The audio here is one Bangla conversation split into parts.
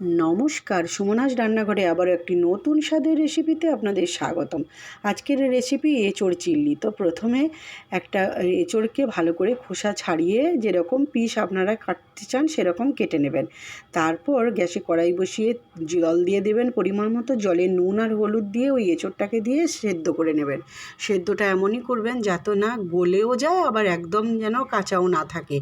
নমস্কার সুমনাজ রান্নাঘরে আবারও একটি নতুন স্বাদের রেসিপিতে আপনাদের স্বাগতম। আজকের রেসিপি এঁচড় চিল্লি। তো প্রথমে একটা এঁচড়কে ভালো করে খোসা ছাড়িয়ে যেরকম পিস আপনারা কাটতে চান সেরকম কেটে নেবেন। তারপর গ্যাসে কড়াই বসিয়ে জল দিয়ে দেবেন পরিমাণ মতো। জলে নুন আর হলুদ দিয়ে ওই এঁচড়টাকে দিয়ে সেদ্ধ করে নেবেন। সেদ্ধটা এমনই করবেন যাতে না গলেও যায়, আবার একদম যেন কাঁচাও না থাকে।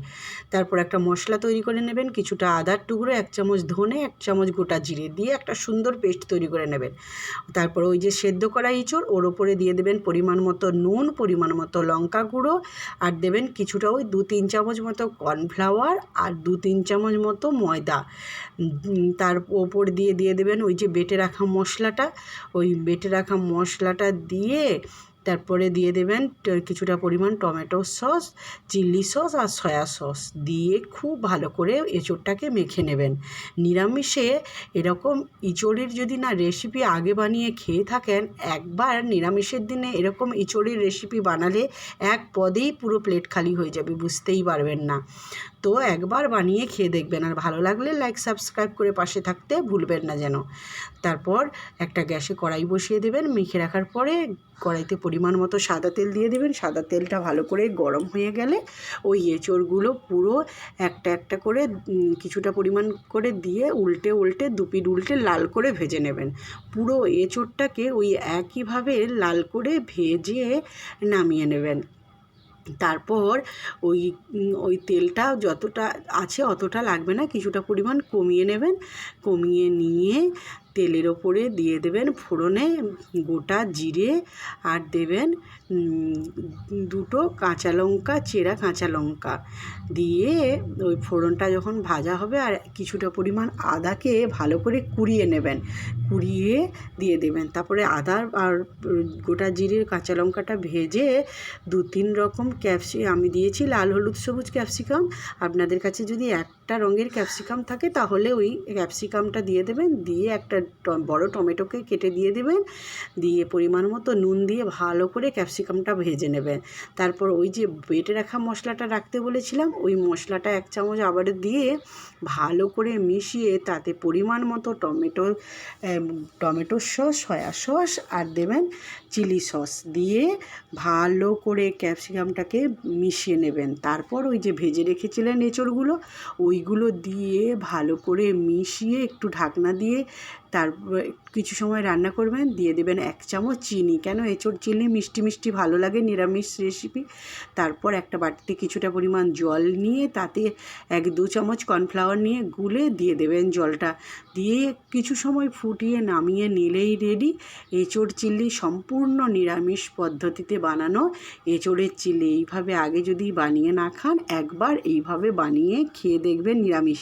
তারপর একটা মশলা তৈরি করে নেবেন। কিছুটা আদার টুকরো, এক চামচ ধনে, এক চামচ গোটা জিরে দিয়ে একটা সুন্দর পেস্ট তৈরি করে নেবেন। তারপর ওই যে সেদ্ধ করা ইঁচড়, ওর ওপরে দিয়ে দেবেন পরিমাণ মতো নুন, পরিমাণ মতো লঙ্কা গুঁড়ো আর দেবেন কিছুটা ওই দু তিন চামচ মতো কর্নফ্লাওয়ার আর দু তিন চামচ মতো ময়দা। তার ওপর দিয়ে দিয়ে দেবেন ওই যে বেটে রাখা মশলাটা, ওই বেটে রাখা মশলাটা দিয়ে তারপরে দিয়ে দেবেন কিছুটা পরিমাণ টমেটো সস, চিলি সস আর সয়া সস। দিয়ে খুব ভালো করে এঁচোড়টাকে মেখে নেবেন। নিরামিষে এরকম ইঁচড়ের যদি না রেসিপি আগে বানিয়ে খেয়ে থাকেন, একবার নিরামিষের দিনে এরকম ইঁচড়ের রেসিপি বানালে এক পদেই পুরো প্লেট খালি হয়ে যাবে, বুঝতেই পারবেন না। তো একবার বানিয়ে খেয়ে দেখবেন। আর ভালো লাগলে লাইক সাবস্ক্রাইব করে পাশে থাকতে ভুলবেন না যেন। তারপর একটা গ্যাসে কড়াই বসিয়ে দেবেন। মেখে রাখার পরে কড়াইতে পরিমাণ মতো সাদা তেল দিয়ে দেবেন। সাদা তেলটা ভালো করে গরম হয়ে গেলে ওই এঁচড়গুলো পুরো একটা একটা করে কিছুটা পরিমাণ করে দিয়ে উল্টে উল্টে, দুপিট উল্টে লাল করে ভেজে নেবেন। পুরো এঁচড়টাকে ওই একইভাবে লাল করে ভেজে নামিয়ে নেবেন। তারপর ওই ওই তেলটা যতটা আছে অতটা লাগবে না, কিছুটা পরিমাণ কমিয়ে নেবেন। কমিয়ে নিয়ে তেলের ওপরে দিয়ে দেবেন ফোড়নে গোটা জিরে আর দেবেন দুটো কাঁচা লঙ্কা, চেরা কাঁচা লঙ্কা। দিয়ে ওই ফোড়নটা যখন ভাজা হবে আর কিছুটা পরিমাণ আদাকে ভালো করে কুড়িয়ে নেবেন। কুড়িয়ে দিয়ে দেবেন। তারপরে আদা আর গোটা জিরের কাঁচা লঙ্কাটা ভেজে দু তিন রকম ক্যাপসি, আমি দিয়েছি লাল, হলুদ, সবুজ ক্যাপসিকাম। আপনাদের কাছে যদি একটা রঙের ক্যাপসিকাম থাকে তাহলে ওই ক্যাপসিকামটা দিয়ে দেবেন। দিয়ে একটা বড় টমেটোকে কেটে দিয়ে দেবেন, দিয়ে পরিমাণ মতো নুন দিয়ে ভালো করে ক্যাপসিকামটা ভেজে নেবেন। তারপর ওই যে বেটে রাখা মশলাটা রাখতে বলেছিলাম, ওই মশলাটা এক চামচ আবার দিয়ে ভালো করে মিশিয়ে তাতে পরিমাণ মতো tomato tomato sauce, soya sauce আর দেবেন চিলি সস দিয়ে ভালো করে ক্যাপসিকামটাকে মিশিয়ে নেবেন। তারপর ওই যে ভেজে রেখেছিলেন এঁচড়গুলো, ওইগুলো দিয়ে ভালো করে মিশিয়ে একটু ঢাকনা দিয়ে তারপর কিছু সময় রান্না করবেন, দিয়ে দেবেন এক চামচ চিনি। কেন? এঁচড় চিনি মিষ্টি মিষ্টি ভালো লাগে, নিরামিষ রেসিপি তারপর একটা বাটিতে কিছুটা পরিমাণ জল নিয়ে তাতে এক দু চামচ কর্নফ্লাওয়ার নিয়ে গুলে দিয়ে দেবেন জলটা। দিয়ে কিছু সময় ফুটিয়ে নামিয়ে নিলেই রেডি এঁচড় চিল্লি সম্পূর্ণ নিরামিষ পদ্ধতিতে বানানো। এঁচড়ের চিল্লি এইভাবে আগে যদি বানিয়ে না খান, একবার এইভাবে বানিয়ে খেয়ে দেখবেন নিরামিষ।